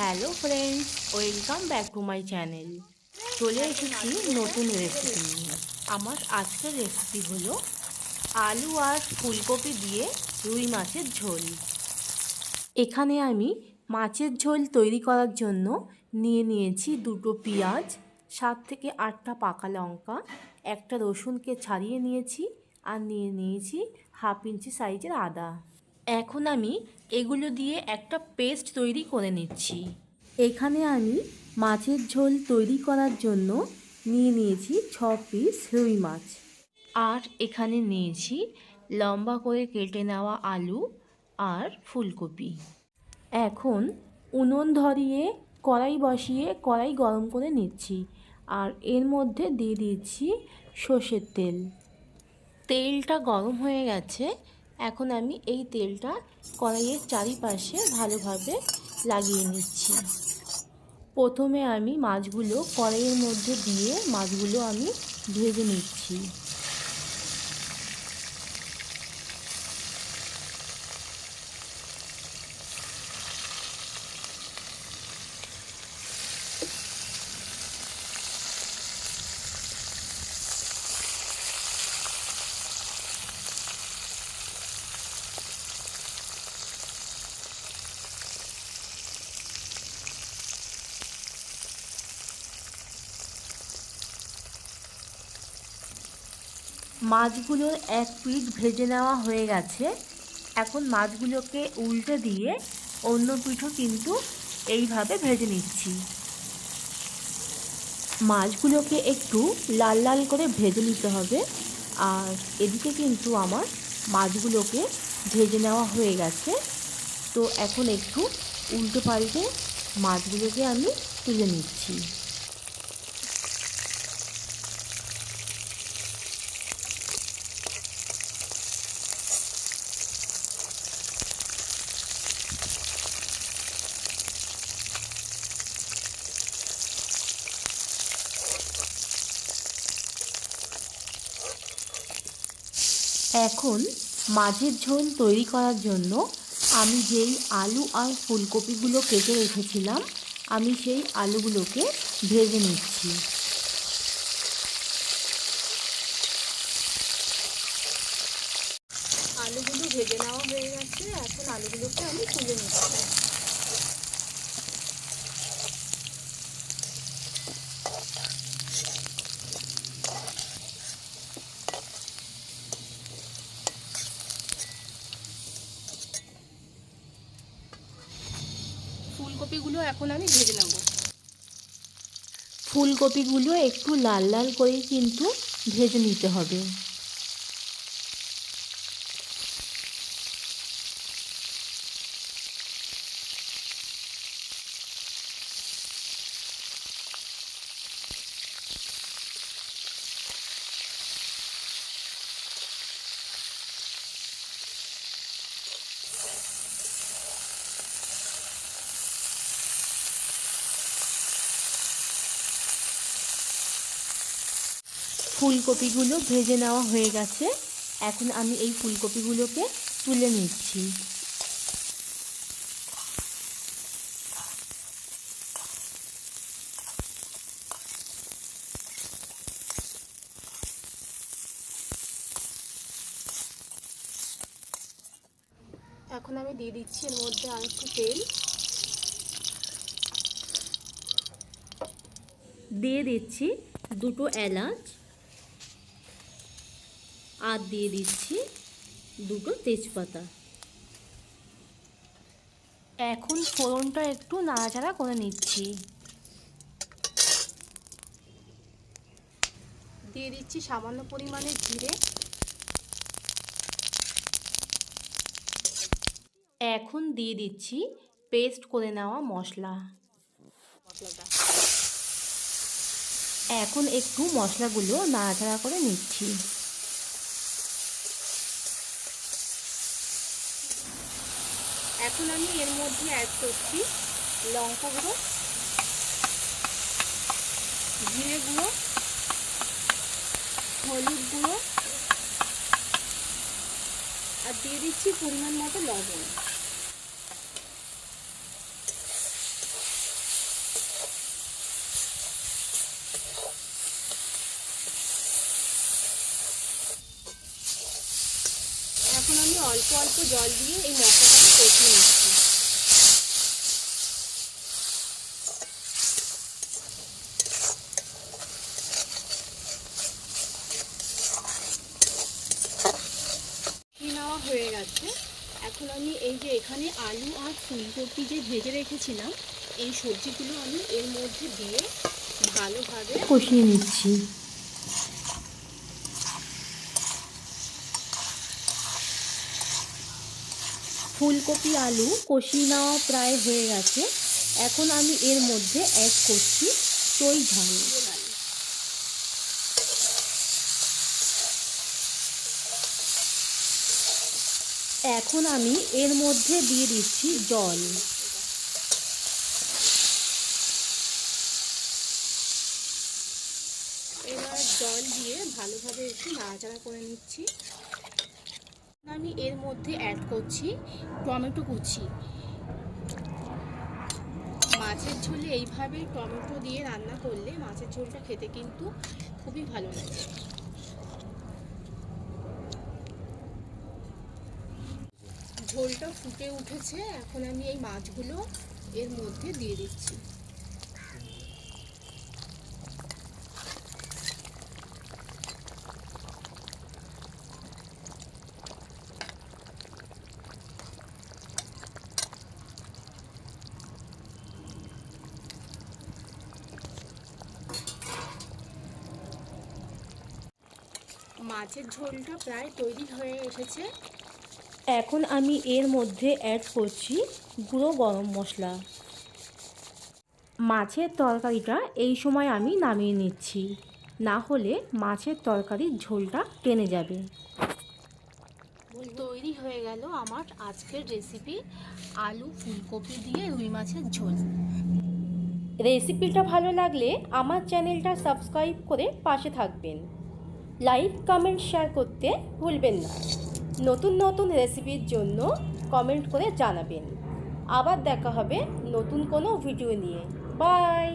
Hello friends welcome back to my channel চলে এসেছি নতুন রেসিপি নিয়ে। আমার আজকের রেসিপি হলো আলু আর ফুলকপি দিয়ে রুই মাছের ঝোল। এখানে আমি মাছের ঝোল তৈরি করার জন্য নিয়ে নিয়েছি দুটো পেঁয়াজ, সাত থেকে আটটা পাকা লঙ্কা, একটা রসুনকে ছাড়িয়ে নিয়েছি আর নিয়ে নিয়েছি হাফ ইঞ্চি সাইজের আদা। এখন আমি এগুলো দিয়ে একটা পেস্ট তৈরি করে নিচ্ছি। এখানে আমি মাছের ঝোল তৈরি করার জন্য নিয়ে নিয়েছি ছ পিস রুই মাছ। আর এখানে নিয়েছি লম্বা করে কেটে নেওয়া আলু আর ফুলকপি। এখন উনুন ধরিয়ে কড়াই বসিয়ে কড়াই গরম করে নিচ্ছি আর এর মধ্যে দিয়ে দিচ্ছি সর্ষের তেল। তেলটা গরম হয়ে গেছে এখন আমি এই তেলটা কড়াইয়ের চারিপাশে ভালোভাবে লাগিয়ে নিচ্ছি। প্রথমে আমি মাছগুলো কড়াইয়ের মধ্যে দিয়ে মাছগুলো আমি ভেজে নিচ্ছি। মাছগুলোর এক পিঠ ভেজে নেওয়া হয়ে গেছে। এখন মাছগুলোকে উল্টে দিয়ে অন্য পিঠও কিন্তু এইভাবে ভেজে নিচ্ছি। মাছগুলোকে একটু লাল লাল করে ভেজে নিতে হবে। আর এদিকে কিন্তু আমার মাছগুলোকে ভেজে নেওয়া হয়ে গেছে। তো এখন একটু উল্টো পাল্টে মাছগুলোকে আমি তুলে নিচ্ছি। এখন মাছের ঝোল তৈরি করার জন্য আমি যেই আলু আর ফুলকপিগুলো কেটে রেখেছিলাম, আমি সেই আলুগুলোকে ভেজে নিচ্ছি। আলুগুলো ভেজে নেওয়া হয়ে গেছে, এখন আলুগুলোকে আমি তুলে নিচ্ছি। ফুলকপিগুলো এখন আমি ভেজে নেব। ফুলকপিগুলো একটু লাল লাল করে কিন্তু ভেজে নিতে হবে। ফুলকপিগুলো ভেজে নেওয়া হয়ে গেছে। এখন আমি এই ফুলকপিগুলোকে তুলে নিচ্ছি। এখন আমি দিয়ে দিচ্ছি এর মধ্যে আর একটু তেল। দিয়ে দিচ্ছি দুটো এলাচ। আর দিয়ে দিচ্ছি দুটো তেজপাতা। এখন ফোড়নটা একটু নাড়াচাড়া করে নিচ্ছি। দিয়ে দিচ্ছি সামান্য পরিমাণে জিরে। এখন দিয়ে দিচ্ছি পেস্ট করে নেওয়া মশলা। মশলাটা। এখন একটু মশলাগুলো নাড়াচাড়া করে নিচ্ছি। এখন আমি এর মধ্যে অ্যাড করছি লঙ্কা গুঁড়ো, জিরে গুঁড়ো, হলুদ গুঁড়ো, আর দিয়ে দিচ্ছি পরিমাণ মতো লবণ। এখন আমি অল্প অল্প জল দিয়ে এই মশলাটাকে কষিয়ে এই যে এখানে আলু আর ফুলকপি যে ভেজে রেখেছিলাম এই সবজিগুলো আমি এর মধ্যে দিয়ে ভালোভাবে কষিয়ে নিচ্ছি। ফুলকপি আলু কষিয়ে নেওয়া প্রায় হয়ে গেছে। এখন আমি এর মধ্যে অ্যাড করছি চই ঝাল। এখন আমি এর মধ্যে দিয়ে দিচ্ছি জল। এবার জল দিয়ে ভালোভাবে একটু নাড়াচাড়া করে নিচ্ছি। আমি এর মধ্যে অ্যাড করছি টমেটো কুচি। মাছের ঝোলে এইভাবে টমেটো দিয়ে রান্না করলে মাছের ঝোলটা খেতে কিন্তু খুবই ভালো লাগে। ঝোলটা ফুটে উঠেছে, এখন আমি এই মাছগুলো এর মধ্যে দিয়ে দিচ্ছি। মাছের ঝোলটা প্রায় তৈরি হয়ে এসেছে। এখন আমি এর মধ্যে অ্যাড করছি গুঁড়ো গরম মশলা। মাছের তরকারিটা এই সময় আমি নামিয়ে নিচ্ছি। না হলে মাছের তরকারির ঝোলটা টেনে যাবে। তৈরি হয়ে গেল আমার আজকের রেসিপি আলু ফুলকপি দিয়ে রুই মাছের ঝোল। রেসিপিটা ভালো লাগলে আমার চ্যানেলটা সাবস্ক্রাইব করে পাশে থাকবেন। লাইক কমেন্ট শেয়ার করতে ভুলবেন না। নতুন নতুন রেসিপির জন্য কমেন্ট করে জানাবেন। আবার দেখা হবে নতুন কোনো ভিডিও নিয়ে। বাই